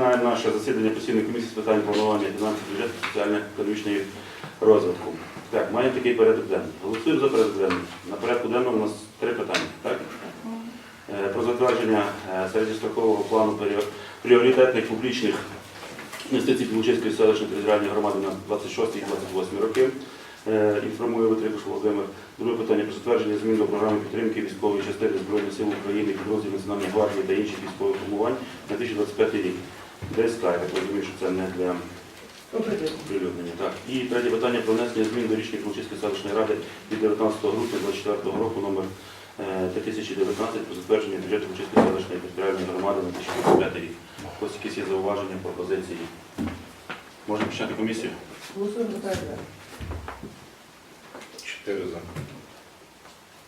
Починаємо наше засідання постійної комісії з питань планування фінансів, бюджету, соціально-економічної розвитку. Так, маємо такий порядок денний. Голосуємо за порядок денний. На порядку денному у нас три питання. Так? Е, Про затвердження е, середньострокового плану пріоритетних публічних інвестицій Пілочиської селищної територіальної громади на 26-28 роки. Е, Інформує Витрикуш Володимир. Друге питання про затвердження змін до програми підтримки військової частини Збройних сил України, підрозділів Національної гвардії та інших військових формувань на 2025 рік. ДСК, я так розумію, що це не для оприлюднення. Так. І третє питання про внесення змін до рішення Пілочиської селищної ради від 19 грудня 2024 року номер е, 2019 про затвердження бюджету Пілочиської селищної територіальної громади на 2025 рік. Ось якісь є зауваження, пропозиції. Можна почати комісію? Голосуємо за. Чотири за.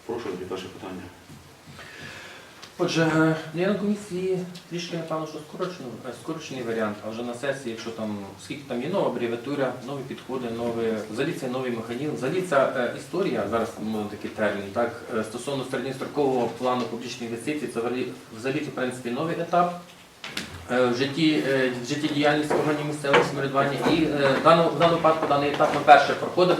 Прошу, перше питання. Отже, е, я на комісії трішки напевно, що скорочено, е, скорочений варіант, а вже на сесії, якщо там скільки там є нова абревіатура, нові підходи, нові, взагалі це новий механізм. Взагалі ця е, історія, зараз мовно такий термін, так, стосовно середньострокового плану публічних інвестицій, це взагалі, в принципі новий етап. В житті, в житті діяльності органів місцевого самоврядування і в даному, в даному випадку даний етап ми перше проходимо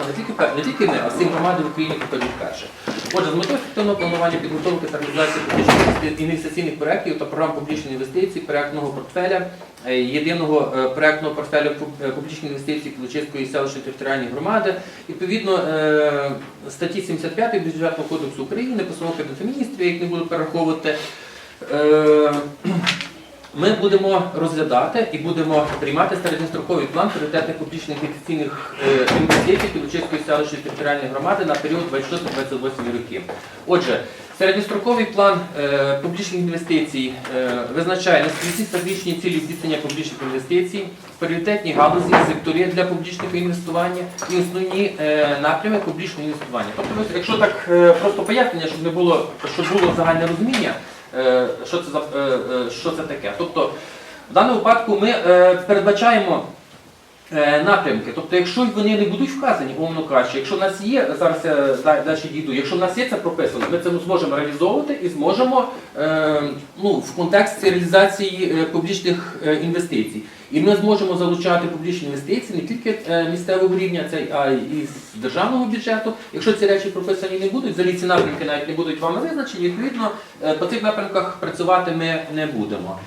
не тільки не ми, а всі громади в Україні проходять перше. Отже, з метою ефективного планування підготовки та реалізації публічних інвестиційних проєктів та програм публічної інвестиції, проєктного портфеля, е, єдиного е, проєктного портфеля е, публічних інвестицій Кілочиської селищної територіальної громади, відповідно статті 75 Бюджетного кодексу України, постанова Кабінету міністрів, я не буду перераховувати. Ми будемо розглядати і будемо приймати середньостроковий план пріоритетних публічних інвестиційних е, інвестицій Пілочиської селищної територіальної громади на період 26-28 років. Отже, середньостроковий план е, публічних інвестицій е, визначає наскільки стратегічні цілі здійснення публічних інвестицій, пріоритетні галузі, сектори для публічного інвестування і основні напрями публічного інвестування. Тобто, якщо так просто пояснення, щоб не було, щоб було загальне розуміння, що це за е, е, що це таке. Тобто, в даному випадку ми е, передбачаємо е, напрямки. Тобто, якщо вони не будуть вказані, умовно кажучи, якщо в нас є, зараз я далі дійду, якщо в нас є це прописано, ми це зможемо реалізовувати і зможемо е, ну, в контексті реалізації е, публічних е, інвестицій. І ми зможемо залучати публічні інвестиції не тільки е, місцевого рівня, а й з державного бюджету. Якщо ці речі прописані не будуть, взагалі ці напрямки навіть не будуть вами визначені, відповідно е, по цих напрямках працювати ми не будемо.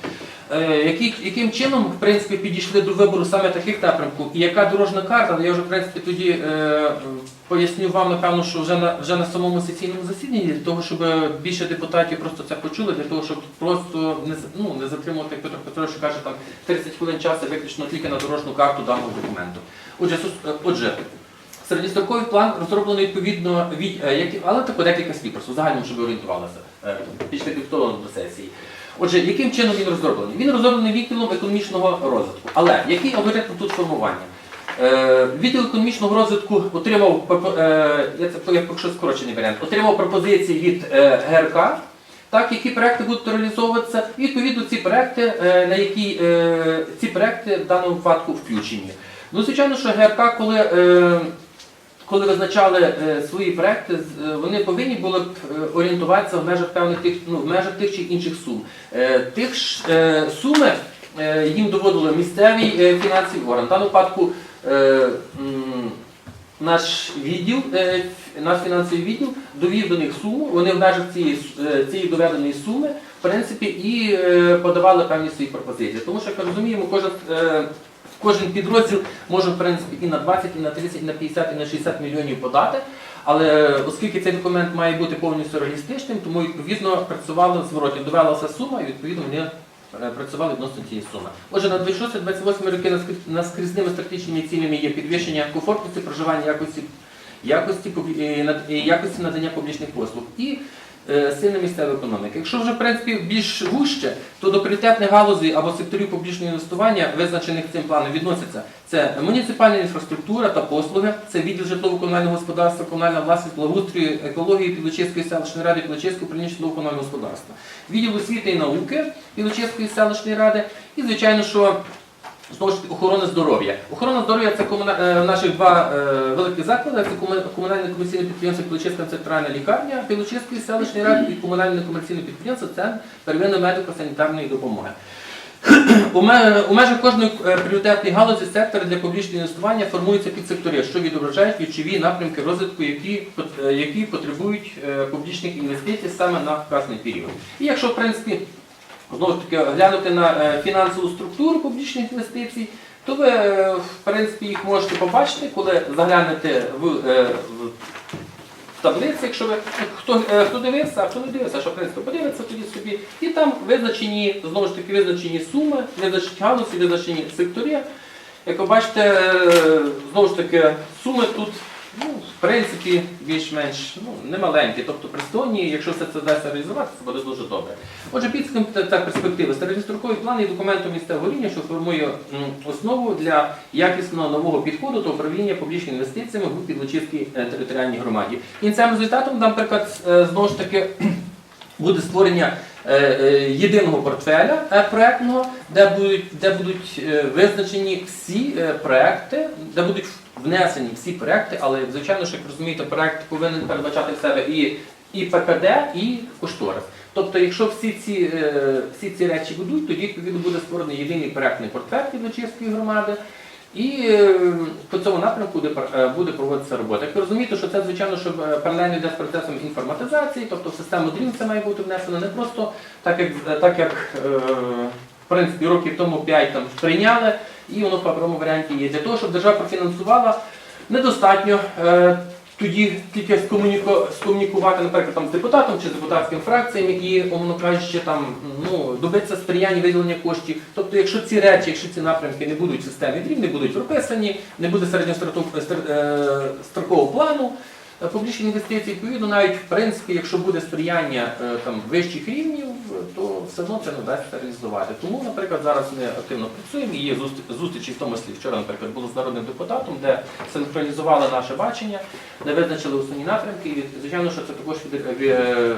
Е, які- яким чином в принципі підійшли до вибору саме таких напрямків і яка дорожна карта? Я вже в принципі тоді е, поясню вам, напевно, що вже на вже на самому сесійному засіданні, для того, щоб більше депутатів просто це почули, для того, щоб просто не ну, не затримувати, Петро Петрович каже, там 30 хвилин часу виключно тільки на дорожню карту даного документу. Отже, е, отже. Середньостроковий план розроблений відповідно від е, але тако декілька слів, просто в загальному, щоб ви орієнтувалися після підготовлено до сесії. Отже, яким чином він розроблений? Він розроблений відділом економічного розвитку. Але який алгоритм тут формування? Е, відділ економічного розвитку отримав е, я це я поки скорочений варіант, отримав пропозиції від е, ГРК, так, які проекти будуть реалізовуватися, і відповідно ці проекти, е, на які е, ці проекти в даному випадку включені. Ну, звичайно, що ГРК, коли е, коли визначали е, свої проекти, е, вони повинні були б е, орієнтуватися в межах певних тих, ну, в межах тих чи інших сум. Тих ж суми їм доводили місцевий е, фінансовий орган. В даному випадку наш відділ, наш фінансовий відділ довів до них суму. Вони в межах цієї, цієї доведеної суми, в принципі, і подавали певні свої пропозиції. Тому що, як розуміємо, кожен. Е, Кожен підрозділ може в принципі і на 20, і на 30, і на 50, і на 60 мільйонів подати. Але оскільки цей документ має бути повністю реалістичним, тому відповідно працювали зворотні, довелася сума, і відповідно вони е, працювали відносно цієї суми. Отже, на 26-28 роки наскрізними стратегічними цілями є підвищення комфортності проживання якості, якості, якості надання публічних послуг і е, сильна місцева економіка. Якщо вже в принципі більш вужче, то до пріоритетних галузей або секторів публічного інвестування, визначених цим планом, відносяться. Це муніципальна інфраструктура та послуги, це відділ житлово-комунального господарства, комунальна власність, благоустрою, екології Підлочиської селищної ради, Підлочиського управління житлово-комунального господарства, відділ освіти і науки Підлочиської селищної ради, і звичайно, що Знову ж таки, охорона здоров'я. Охорона здоров'я це комуна... е, наших два е, великі заклади. Це кому- комунальне комерційне підприємство Пілочиська центральна лікарня Пілочиської селищної ради і комунальне комерційне підприємство Центр первинної медико-санітарної допомоги. У межах кожної е, пріоритетної галузі сектори для публічного інвестування формуються підсектори, що відображають ключові напрямки розвитку, які, е, які потребують публічних інвестицій саме на вказаний період. І якщо, в принципі, знову ж таки глянути на е, фінансову структуру публічних інвестицій, то ви, е, в принципі, їх можете побачити, коли заглянете в, е, в таблиці, якщо ви хто, хто дивився, а хто не дивився, що в принципі подивиться тоді собі. І там визначені, знову ж таки, визначені суми, визначені галузі, визначені сектори. Як ви бачите, знову ж таки, суми тут, ну, в принципі, більш-менш ну, немаленькі, тобто пристойні, якщо все це вдасться реалізувати, це буде дуже добре. Отже, підсумки та- перспективи. Середньостроковий план є документом місцевого рівня, що формує основу для якісного нового підходу до управління публічними інвестиціями в Підлучівській е, територіальній громаді. Кінцевим результатом, наприклад, е, знову ж таки. Буде створення е, єдиного портфеля проектного, де будуть, де будуть визначені всі проекти, де будуть внесені всі проекти, але звичайно, що як розумієте, проект повинен передбачати в себе і, і ПКД, і кошторис. Тобто, якщо всі ці, е, всі ці речі будуть, тоді відповідно буде створений єдиний проектний портфель Підвечірської громади. І е, по цьому напрямку буде, е, буде проводитися робота. Як ви розумієте, що це звичайно, що паралельно йде з процесом інформатизації, тобто в систему дрім це має бути внесено не просто так, як так як в принципі років тому 5 там прийняли, і воно в паперовому варіанті є. Для того, щоб держава профінансувала, недостатньо. е, тоді тільки скомуніку- скомунікувати, наприклад, там, з депутатом чи з депутатськими фракціями і, умовно кажучи, там, ну, добитися сприяння виділення коштів. Тобто, якщо ці речі, якщо ці напрямки не будуть в дрів, не будуть прописані, не буде середньострокового плану е, публічних інвестицій, відповідно, навіть в принципі, якщо буде сприяння е, там, вищих рівнів, то все одно це не вдасться реалізувати. Тому, наприклад, зараз ми активно працюємо. і Є зуст- зустрічі, в тому числі вчора, наприклад, було з народним депутатом, де синхронізували наше бачення, де визначили основні напрямки. І звичайно, що це також е,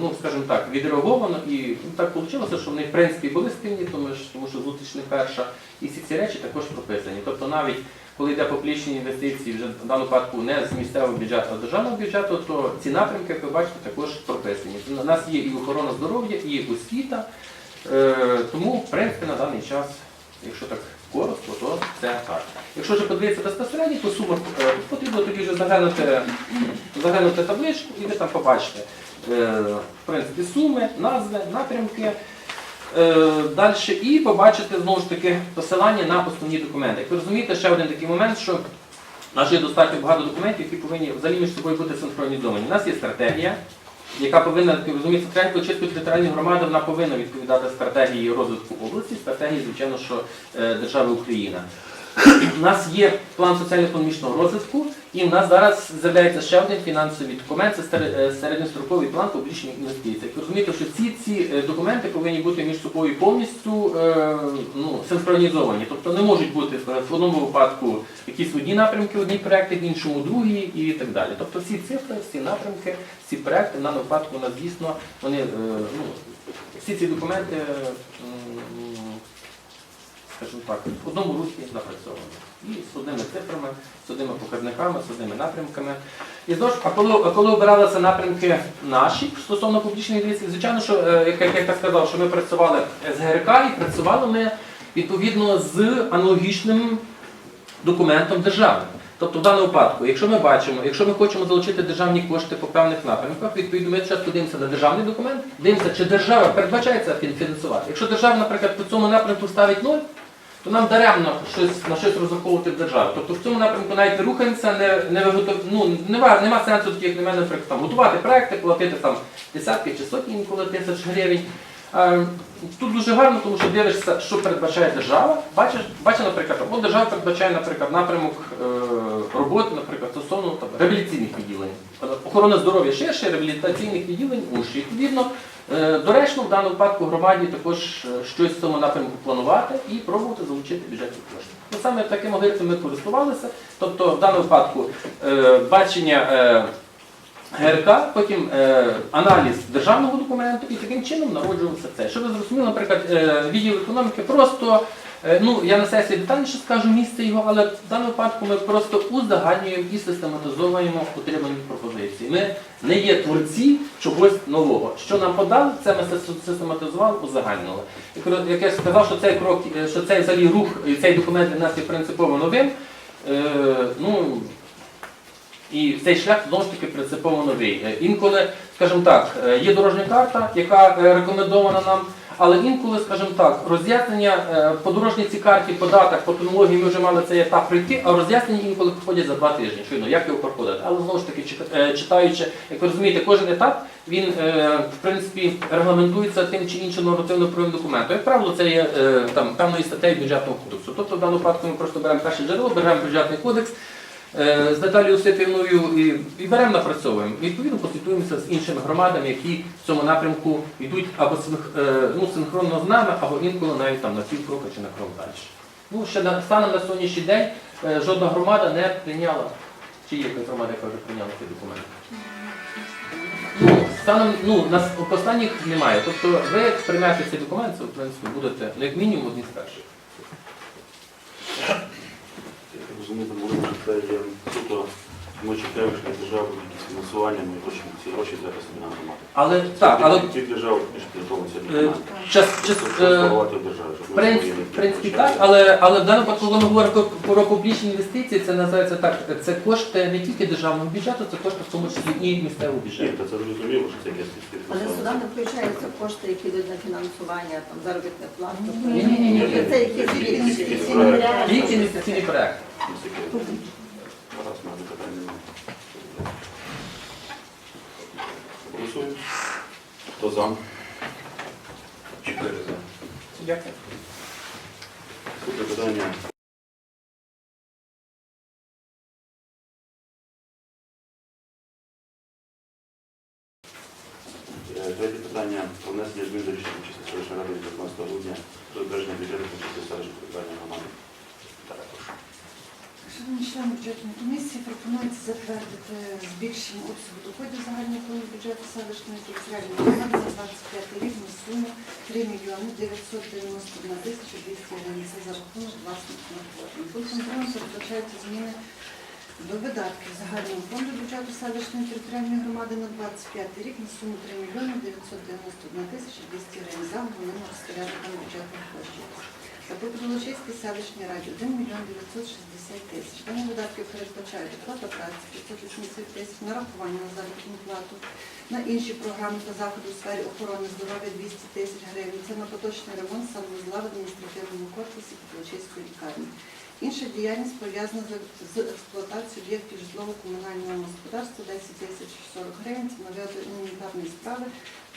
ну, скажімо так, відреаговано. І ну, так вийшло, що вони в принципі були спільні, тому що зустріч не перша. І всі ці речі також прописані. Тобто навіть коли йде публічні інвестиції вже в даному випадку не з місцевого бюджету, а з державного бюджету, то ці напрямки, як ви бачите, також прописані. У нас є і охорона здоров'я, і освіта. Е, тому, в принципі, на даний час, якщо так коротко, то це так. Якщо вже подивитися безпосередньо, то сума е, потрібно тоді вже заглянути, заглянути табличку і ви там побачите е, в принципі, суми, назви, напрямки. Далі і побачите знову ж таки посилання на основні документи. Як ви розумієте, ще один такий момент, що у нас є достатньо багато документів, які повинні взагалі між собою бути синхронізовані. У нас є стратегія, яка повинна, розумієте, стратегія Чистої територіальної громади, вона повинна відповідати стратегії розвитку області, стратегії, звичайно, що е, держави Україна. У нас є план соціально-економічного розвитку, і в нас зараз з'являється ще один фінансовий документ, це е, середньостроковий план публічних інвестицій. Розумієте, що ці, ці е, документи повинні бути між собою повністю е, ну, синхронізовані. Тобто не можуть бути в одному випадку якісь одні напрямки, одні проекти, в іншому другі і так далі. Тобто всі цифри, всі напрямки, всі проекти даному випадку у нас дійсно вони ну, всі ці документи. Скажімо так, в одному русі напрацьовані. І з одними цифрами, з одними показниками, з одними напрямками. І знову ж, а коли, коли обиралися напрямки наші стосовно публічних інвестицій, звичайно, що, е, як, як я сказав, що ми працювали з ГРК і працювали ми відповідно з аналогічним документом державним. Тобто в даному випадку, якщо ми бачимо, якщо ми хочемо залучити державні кошти по певних напрямках, відповідно ми зараз подивимося на державний документ, дивимося, чи держава передбачається фін- фінансувати. Якщо держава, наприклад, по цьому напрямку ставить ноль, то нам даремно щось на щось розраховувати в державі. Тобто в цьому напрямку навіть не рухаємося, не, не виготов... ну, нема, нема сенсу, як на мене, наприклад, там, готувати проекти, платити там десятки чи сотні інколи тисяч гривень. Е, Тут дуже гарно, тому що дивишся, що передбачає держава. Бачиш, бачиш, наприклад, от держава передбачає, наприклад, напрямок е, роботи, наприклад, стосовно там, реабілітаційних відділень. Е, Охорона здоров'я ширше, реабілітаційних відділень уші. Відповідно, е, доречно в даному випадку громаді також щось в цьому напрямку планувати і пробувати залучити бюджетні кошти. Ну, саме таким алгоритмом ми користувалися. Тобто, в даному випадку бачення. ГРК, потім е, аналіз державного документу і таким чином народжувався це. Щоб ви зрозуміли, наприклад, е, відділ економіки просто Е, Ну, я на сесії детальніше скажу місце його, але в даному випадку ми просто узагальнюємо і систематизуємо отримані пропозиції. Ми не є творці чогось нового. Що нам подали, це ми сис- систематизували, узагальнили. Як я сказав, що цей крок, е, що цей взагалі рух, цей документ для нас є принципово новим. е, Ну, і цей шлях знову ж таки принципово новий. Е, Інколи, скажімо так, е, є дорожня карта, яка е, рекомендована нам, але інколи, скажімо так, роз'яснення по дорожній цій карті, по датах, по технології ми вже мали цей етап пройти, а роз'яснення інколи приходять за два тижні. Щойно, як його проходити. Але знову ж таки, читаючи, як ви розумієте, кожен етап він в принципі регламентується тим чи іншим нормативно-правовим документом. Як правило, це є там певною статтею бюджетного кодексу. Тобто в даному випадку ми просто беремо перше джерело, беремо бюджетний кодекс. Е, з Наталією Осипівною і, і беремо напрацьовуємо. Відповідно, консультуємося з іншими громадами, які в цьому напрямку йдуть або е, ну, синхронно з нами, або інколи навіть там на пів кроку чи на крок далі. Ну, ще на, станом на сьогоднішній день е, жодна громада не прийняла, чи є громада, яка вже прийняла ці документи. Ну, станом, ну, нас останніх немає. Тобто ви приймете цей документ, це, в принципі, будете, ну, як мінімум, одні з перших. Там говоримо, що це є суто, ми чекаємо, що держава фінансування, ми хочемо ці гроші зараз собі нам громади. Але так, але Ті держави, ті, що підготовлені е, документи. час, час, Щоб е, сформувати в принципі, в принципі так, але, але в даному випадку, коли ми говоримо про- про публічні інвестиції, це називається так, це кошти не тільки державного бюджету, це кошти в тому числі і місцевого Ні, бюджету. то це зрозуміло, що це якесь Але сюди не включаються кошти, які йдуть на фінансування, там заробітна плата. Ні-ні-ні. Це якісь більші. Тільки інвестиційний проект. Раз на питання немає. Голосуємо. Хто за? Чотири за. Дякую. Це питання. Е, Третє питання про внесення змін до рішення Чисти селищної ради від 15 грудня про збереження бюджету Чисти селищної територіальної громади. Так, прошу. Шановні члени бюджетної комісії, пропонується затвердити збільшення обсягу доходів загального фонду бюджету селищної територіальної громади за 25 рік на суму 3 мільйони 991 тисяча 200 гривень. За рахунок власних надходжень. Пунктом другим передбачаються зміни до видатків загального фонду бюджету селищної територіальної громади на 25 рік на суму 3 мільйони 991 тисячі 200 гривень за головним розпорядником бюджетних коштів. Підволочиській селищній раді 1 мільйон 960 тисяч. Дані видатки передбачають оплата праці 580 тисяч, нарахування на заробітну плату, на інші програми та заходи у сфері охорони здоров'я 200 тисяч гривень. Це на поточний ремонт санвузла в адміністративному корпусі Підволочиської лікарні. Інша діяльність пов'язана з- експлуатацією об'єктів житлово-комунального господарства 10 тисяч 40 гривень. Це на гуманітарні справи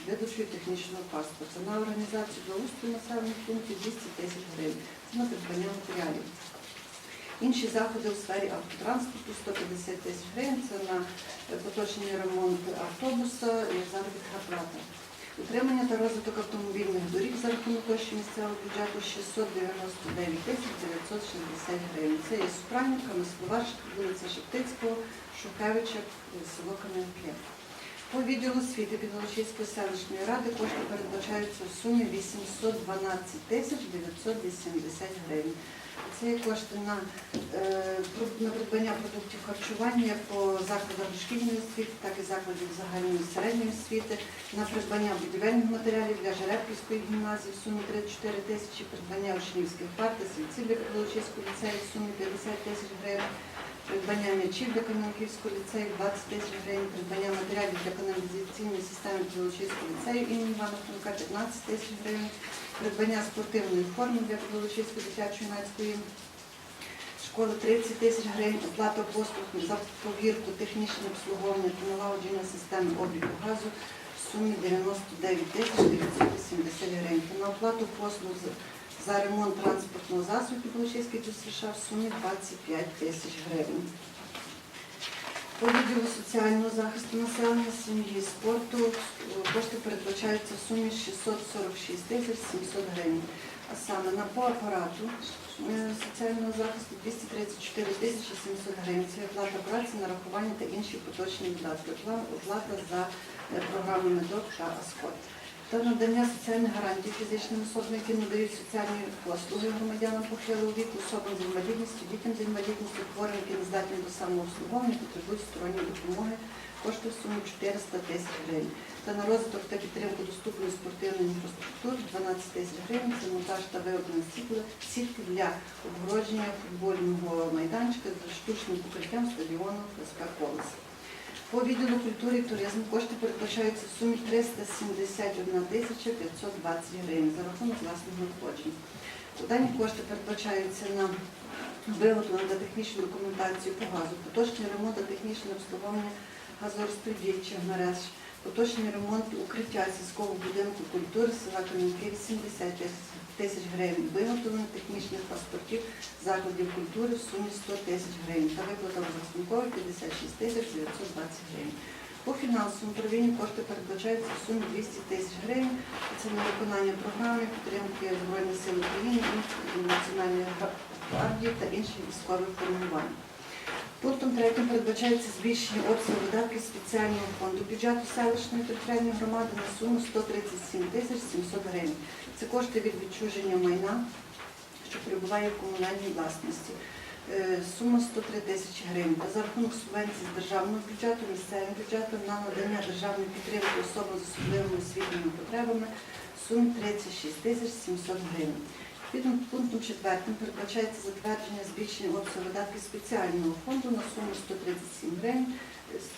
видачу технічного паспорта. На організацію благоустрою населених пунктів 200 тисяч гривень. Це на придбання матеріалів. Інші заходи у сфері автотранспорту 150 тисяч гривень. Це на е, поточний ремонт автобуса і заробітна плата. Утримання та розвиток автомобільних доріг за рахунок коштів місцевого бюджету 699 тисяч 960 гривень. Це є Супранівка, Москварська, вулиця Шептицького, Шухевича, село Кам'янки. По відділу освіти Підволочиської селищної ради кошти передбачаються в сумі 812 тисяч 980 гривень. Це є кошти на, е, на придбання продуктів харчування по закладам дошкільної освіти, так і закладів загальної середньої освіти, на придбання будівельних матеріалів для Жеребківської гімназії в сумі 34 тисячі, придбання учнівських парт та для Підволочиського ліцею в сумі 50 тисяч гривень, придбання м'ячів для Кам'янківського ліцею 20 тисяч гривень, придбання матеріалів для каналізаційної системи Підволочиського ліцею імені Івана Франка 15 тисяч гривень, придбання спортивної форми для Підволочиської дитячо-юнацької школи 30 тисяч гривень, оплата послуг за повірку, технічне обслуговування та налагодження системи обліку газу в сумі 99 тисяч 980 гривень. На оплату послуг за ремонт транспортного засобу Підволочиський до США в сумі 25 тисяч гривень. По відділу соціального захисту населення, сім'ї спорту кошти передбачаються в сумі 646 тисяч 700 гривень. А саме на по апарату е, соціального захисту 234 тисячі 700 гривень. Це оплата праці, нарахування та інші поточні видатки. Оплата за е, програмами МЕДОК та АСКОТ. Та надання соціальних гарантій фізичним особам, які надають соціальні послуги громадянам похилого віку, особам з інвалідністю, дітям з інвалідністю, хворим, які не здатні до самообслуговування, потребують сторонньої допомоги, кошти в сумі 400 тисяч гривень. Та на розвиток та підтримку доступної спортивної інфраструктури 12 тисяч гривень це монтаж та вироблення сітки для обгородження футбольного майданчика з штучним покриттям стадіону ФСК «Колос». По відділу культури і туризму кошти передбачаються в сумі 371 тисяча 520 гривень за рахунок власних надходжень. Дані кошти передбачаються на виготовлення та технічну документацію по газу, поточний ремонт та технічне обслуговування газорозподільчих мереж, поточний ремонт укриття сільського будинку культури села Кам'янки 80 тисяч гривень, виготовлення технічних паспортів закладів культури в сумі 100 тисяч гривень та виплата розрахункових 56 тисяч 920 гривень. По фінансовому управлінню кошти передбачаються в сумі 200 тисяч гривень. Це на виконання програми підтримки Збройних сил України, Національної гвардії та інших військових формувань. Пунктом третім передбачається збільшення обсягу видатків спеціального фонду бюджету селищної територіальної громади на суму 137 тисяч 700 гривень. Це кошти від відчуження майна, що перебуває в комунальній власності. Е, Сума 103 тисячі гривень. За рахунок субвенцій з державного бюджету, місцевим бюджетом на надання державної підтримки особам з особливими освітніми потребами в сумі 36 тисяч 700 гривень. Відповідно пунктом четвертим передбачається затвердження збільшення обсягу видатків спеціального фонду на суму 137 гривень,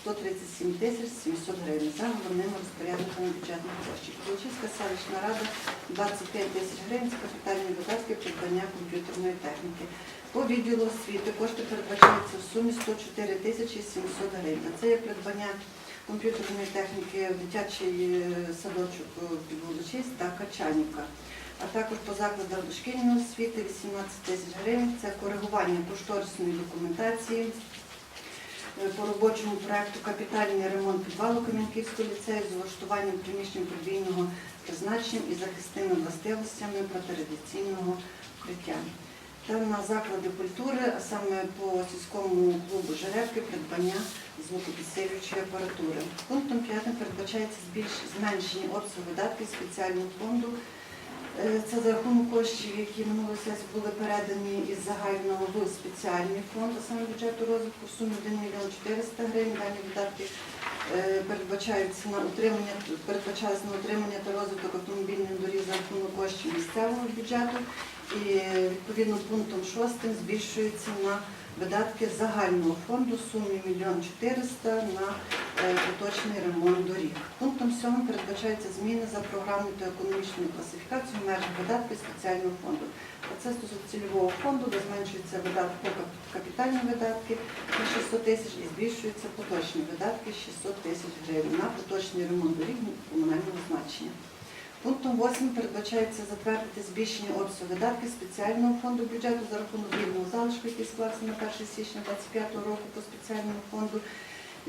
137 тисяч 700 гривень за головними розпорядниками бюджетних коштів. Волочиська селищна рада 25 тисяч гривень з капітальні видатки придбання комп'ютерної техніки. По відділу освіти кошти передбачаються в сумі 104 тисячі 700 гривень. Це є придбання комп'ютерної техніки в дитячий е, садочок під Волочиськ та Качаніка а також по закладах дошкільної освіти 18 тисяч гривень. Це коригування кошторисної документації е, по робочому проекту капітальний ремонт підвалу Кам'янківського ліцею з влаштуванням приміщень подвійного призначення і захисними властивостями протирадіаційного укриття. Та на заклади культури, а саме по сільському клубу Жеребки, придбання звукопідсилюючої апаратури. Пунктом 5 передбачається збільш- зменшення обсягу видатків спеціального фонду Це за рахунок коштів, які минулого сесії були передані із загального в спеціальний фонд, а саме бюджету розвитку в сумі 1 мільйон 400 гривень. Дані видатки е, передбачаються на утримання, передбачаються на утримання та розвиток автомобільних доріг за рахунок коштів місцевого бюджету. І е, відповідно пунктом 6 збільшується на видатки загального фонду в сумі 1 мільйон 400 на е, поточний ремонт доріг. Пунктом 7 передбачаються зміни за програмною та економічною класифікацією в межах видатків спеціального фонду. А це стосується цільового фонду, де зменшуються видатки капітальні видатки на 600 тисяч і збільшуються поточні видатки 600 тисяч гривень на поточний ремонт доріг комунального значення. Пунктом 8 передбачається затвердити збільшення обсягу видатків спеціального фонду бюджету за рахунок вільного залишку, який склався на 1 січня 2025 року по спеціальному фонду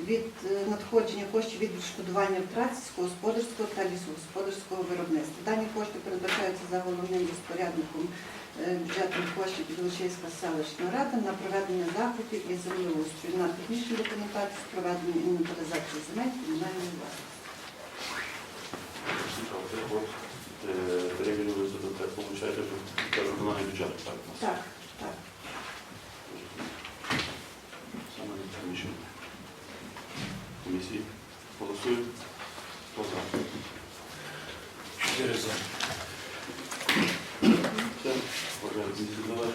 від е, надходження коштів від відшкодування втрат сільськогосподарського та лісогосподарського виробництва. Дані кошти передбачаються за головним розпорядником е, бюджетних коштів Підволочиська селищна рада на проведення заходів із землеустрою на технічну документацію з проведення інвентаризації земель комунальної власності там доход е, перевірили за ДТ, получаєте державний бюджет, так? Так, так. Саме приміщення. Комісії голосують. Хто за? Чотири за. Все, пожалуйста, давай.